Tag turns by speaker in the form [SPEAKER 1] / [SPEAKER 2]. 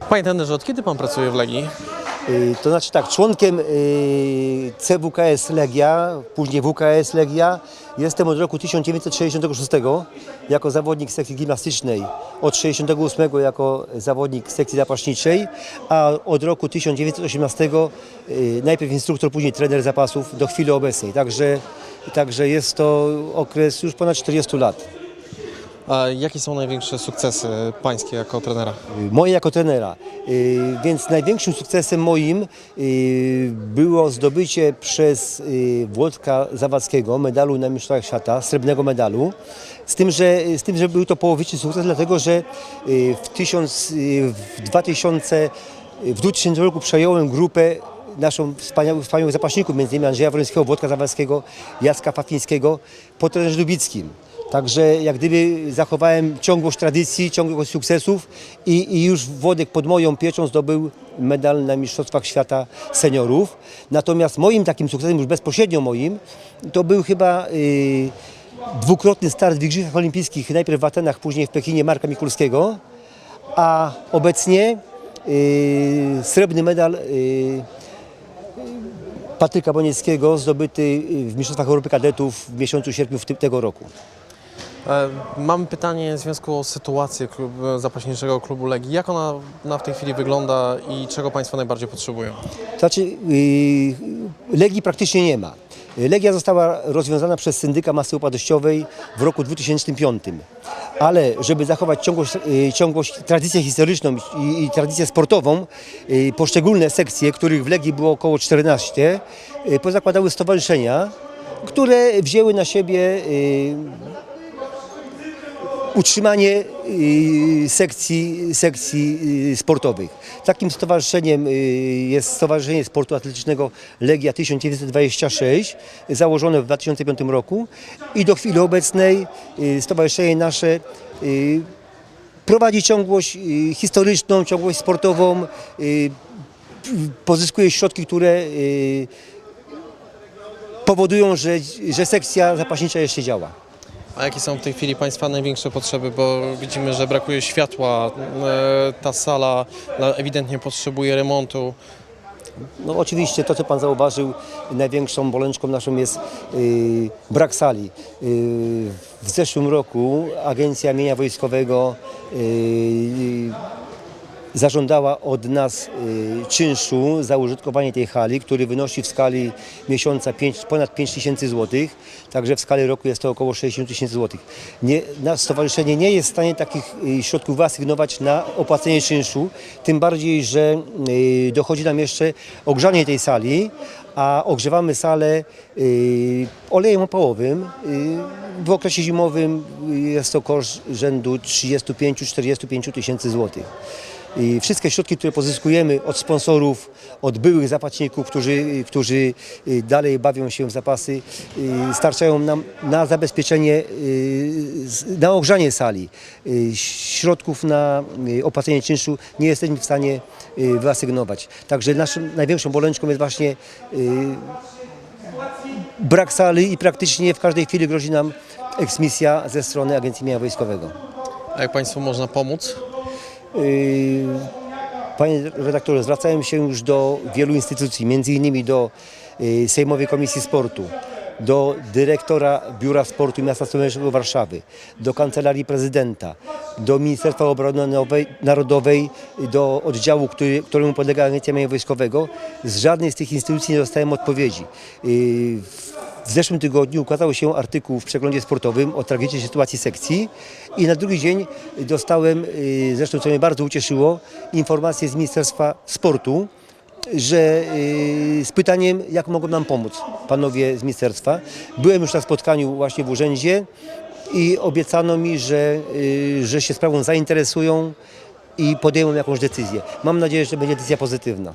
[SPEAKER 1] Panie trenerze, od kiedy pan pracuje w Legii?
[SPEAKER 2] Y, To znaczy tak, członkiem y, CWKS Legia, później WKS Legia jestem od roku 1966 jako zawodnik sekcji gimnastycznej, od 68 jako zawodnik sekcji zapaśniczej, a od roku 1918 y, najpierw instruktor, później trener zapasów do chwili obecnej. Także, także jest to okres już ponad 40 lat.
[SPEAKER 1] A jakie są największe sukcesy pańskie jako trenera?
[SPEAKER 2] Moje jako trenera. Y, Więc największym sukcesem moim y, było zdobycie przez y, Włodka Zawadzkiego medalu na Mistrzostwach Świata, srebrnego medalu. Z tym, że, z tym, że był to połowiczny sukces, dlatego że w, tysiąc, w 2000 w 2000 roku przejąłem grupę naszą wspaniałych, wspaniałych zapaśników, m.in. Andrzeja Wrońskiego, Włodka Zawadzkiego, Jacka Fafińskiego po trenerze Dubickim. Także jak gdyby zachowałem ciągłość tradycji, ciągłość sukcesów i, i już Włodek pod moją pieczą zdobył medal na Mistrzostwach Świata Seniorów. Natomiast moim takim sukcesem, już bezpośrednio moim, to był chyba y, dwukrotny start w Igrzyskach Olimpijskich, najpierw w Atenach, później w Pekinie Marka Mikulskiego, a obecnie y, srebrny medal y, Patryka Bonieckiego zdobyty w Mistrzostwach Europy Kadetów w miesiącu sierpniu tego roku.
[SPEAKER 1] E, Mam pytanie w związku z sytuacją klub, zapaśniczego klubu Legii. Jak ona na w tej chwili wygląda i czego Państwo najbardziej potrzebują?
[SPEAKER 2] Znaczy, yy, Legii praktycznie nie ma. Legia została rozwiązana przez syndyka masy upadłościowej w roku 2005. Ale żeby zachować ciągłość, yy, ciągłość tradycję historyczną i, i tradycję sportową, yy, poszczególne sekcje, których w Legii było około 14, yy, pozakładały stowarzyszenia, które wzięły na siebie utrzymanie y, sekcji, sekcji y, sportowych. Takim stowarzyszeniem y, jest Stowarzyszenie Sportu Atletycznego Legia 1926, założone w 2005 roku i do chwili obecnej stowarzyszenie nasze prowadzi ciągłość historyczną, ciągłość sportową, pozyskuje środki, które powodują, że, że sekcja zapaśnicza jeszcze działa.
[SPEAKER 1] A jakie są w tej chwili Państwa największe potrzeby? Bo widzimy, że brakuje światła, e, ta sala ewidentnie potrzebuje remontu.
[SPEAKER 2] No oczywiście to, co Pan zauważył, największą bolączką naszą jest y, brak sali. Y, w zeszłym roku Agencja Mienia Wojskowego y, zażądała od nas y, czynszu za użytkowanie tej hali, który wynosi w skali miesiąca 5, ponad 5 tysięcy złotych, także w skali roku jest to około 60 tysięcy złotych. Nasze stowarzyszenie nie jest w stanie takich y, środków wyasygnować na opłacenie czynszu, tym bardziej, że y, dochodzi nam jeszcze ogrzanie tej sali, a ogrzewamy salę olejem opałowym. W okresie zimowym jest to koszt rzędu 35-45 tysięcy złotych. I wszystkie środki, które pozyskujemy od sponsorów, od byłych zapłatników, którzy, którzy y, dalej bawią się w zapasy, y, starczają nam na zabezpieczenie, y, na ogrzanie sali. Środków na opłacenie czynszu nie jesteśmy w stanie wyasygnować. Także naszą największą bolączką jest właśnie brak sali i praktycznie w każdej chwili grozi nam eksmisja ze strony Agencji Mienia Wojskowego.
[SPEAKER 1] A jak Państwu można pomóc?
[SPEAKER 2] Yy, Panie redaktorze, zwracałem się już do wielu instytucji, między innymi do yy, Sejmowej Komisji Sportu, do dyrektora Biura Sportu Miasta Stołecznego Warszawy, do Kancelarii Prezydenta, do Ministerstwa Obrony Narodowej, do oddziału, który, któremu podlega Agencja Mienia Wojskowego. Z żadnej z tych instytucji nie dostałem odpowiedzi. W zeszłym tygodniu ukazał się artykuł w przeglądzie sportowym o tragicznej sytuacji sekcji i na drugi dzień dostałem, y, zresztą co mnie bardzo ucieszyło, informację z Ministerstwa Sportu, że y, z pytaniem, jak mogą nam pomóc panowie z ministerstwa. Byłem już na spotkaniu właśnie w urzędzie i obiecano mi, że, y, że się sprawą zainteresują i podejmą jakąś decyzję. Mam nadzieję, że będzie decyzja pozytywna.